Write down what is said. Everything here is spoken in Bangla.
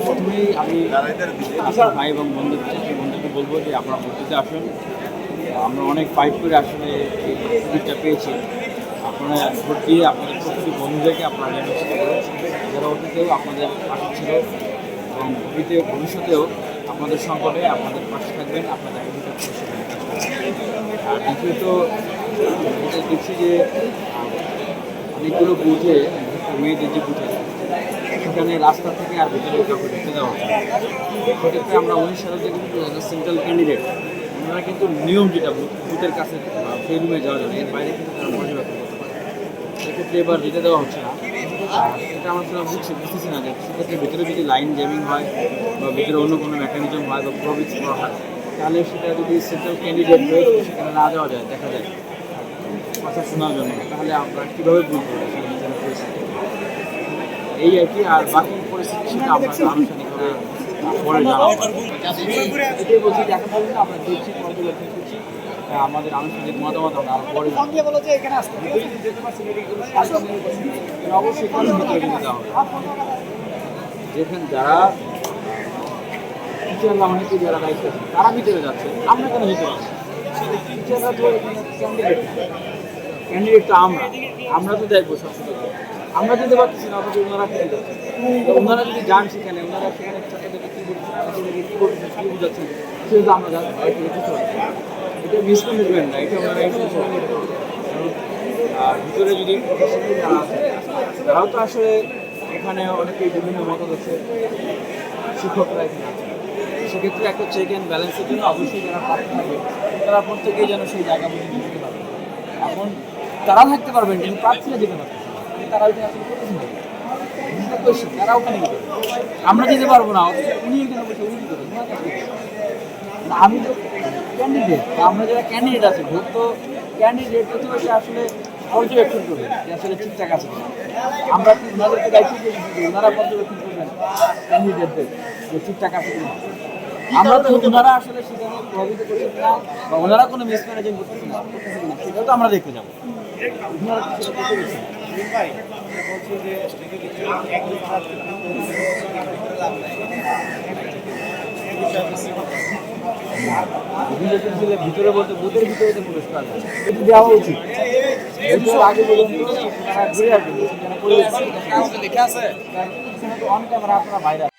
প্রথমেই আমি আসার ভাই এবং বন্ধুদের চাকরি বন্ধুকে বলব যে আপনারা ভর্তিতে আসুন আমরা অনেক ফাইট করে আসলে এই পেয়েছি আপনারা ভোট দিয়ে আপনাদের প্রতিটি বন্ধুদেরকে আপনারা নির্বাচিত যারা অতীতেও আপনাদের পাশে ছিল এবং ভবিতে ভবিষ্যতেও আপনাদের সংকটে আপনাদের পাশে থাকবেন আপনাদের। আর দ্বিতীয়ত দেখছি যে অনেকগুলো বুথে মেয়েদের যে বুথে সেখানে রাস্তা থেকে আর ভিতরে কাউকে ঢুকতে দেওয়া হচ্ছে। সেক্ষেত্রে আমরা উনিশ সালে যে কিন্তু সেন্ট্রাল ক্যান্ডিডেট ওনারা কিন্তু নিয়ম যেটা বুথ বুথের কাছে সেই যাওয়া যাবে এর বাইরে কিন্তু তারা পর্যবেক্ষণ করতে পারে সেক্ষেত্রে এবার যেতে দেওয়া হচ্ছে না এটা আমরা আসলে বুঝছি বুঝতেছি না যে সেক্ষেত্রে ভিতরে যদি লাইন জ্যামিং হয় বা ভিতরে অন্য কোনো মেকানিজম হয় বা প্রভিক্স করা হয়, তাহলে সেটা যদি সেন্ট্রাল ক্যান্ডিডেট হয়ে সেখানে না যাওয়া যায়, দেখা যায়। কথা শোনার জন্য। তাহলে আমরা কীভাবে বুঝব এই আর কি, আর বাকি পরিস্থিতি সেটা আমরা আনুষ্ঠানিকভাবে পরে জানাব। আমরা দেখছি আমাদের আনুষ্ঠানিক মতামত আমরা পরে। ভিতরে অবশ্যই ভিতরে যেখানে যারা টিচাররা যারা দায়িত্ব আছে তারা ভিতরে যাচ্ছে, আমরা কেন পারছি টিচাররা তো ক্যান্ডিডেট তো আমরা। আমরা তো দেখব সব কিছু। আমরা যেতে পারতেছি না অথচ ওনারা খেতে যাচ্ছে ওনারা যদি যান সেখানে ওনারা সেখানে ছাত্রদেরকে কী করছেন ছাত্রদেরকে কী করছেন কী বুঝাচ্ছেন সেটা তো আমরা এটা বুঝতে পারছি না। এটা মিসম্যানেজমেন্ট না এটা ওনারা। আর ভিতরে যদি যারা আছে, তারাও তো আসলে এখানে অনেকেই বিভিন্ন মতাদর্শে শিক্ষকরা এখানে আছে সেক্ষেত্রে একটা চেক অ্যান্ড ব্যালেন্সের জন্য অবশ্যই যারা প্রার্থী থাকবে তারা প্রত্যেকেই যেন সেই জায়গা বুঝে বুঝতে পারবে এখন তারা থাকতে পারবেন কিন্তু প্রার্থীরা যেতে পারবে। তারা ওইখানে আসলে করতেছে না। তারা ওখানে আমরা যেতে পারব না উনি এখানে বসে উনি আমি তো ক্যান্ডিডেট আমরা যারা ক্যান্ডিডেট আছে ভোট তো ক্যান্ডিডেট এসে আসলে পর্যবেক্ষণ করবে যে আসলে ঠিকঠাক আছে আমরা কি ওনাদেরকে দায়িত্ব দিয়েছি যে ওনারা পর্যবেক্ষণ করবেন ক্যান্ডিডেটদের যে ঠিকঠাক আছে কিনা? আমরা তো ওনারা আসলে সেখানে প্রভাবিত করছে কিনা বা ওনারা কোনো মিসম্যানেজিং করতেছে না সেটাও তো আমরা দেখতে যাব। ওনারা ভিতরে বলতে বুথের ভিতরে তো পুরস্কার এটি দেওয়া উচিত। বুথের আগে পর্যন্ত ঘুরে আসবে লেখা আছে। অন ক্যামেরা আপনারা বাইরে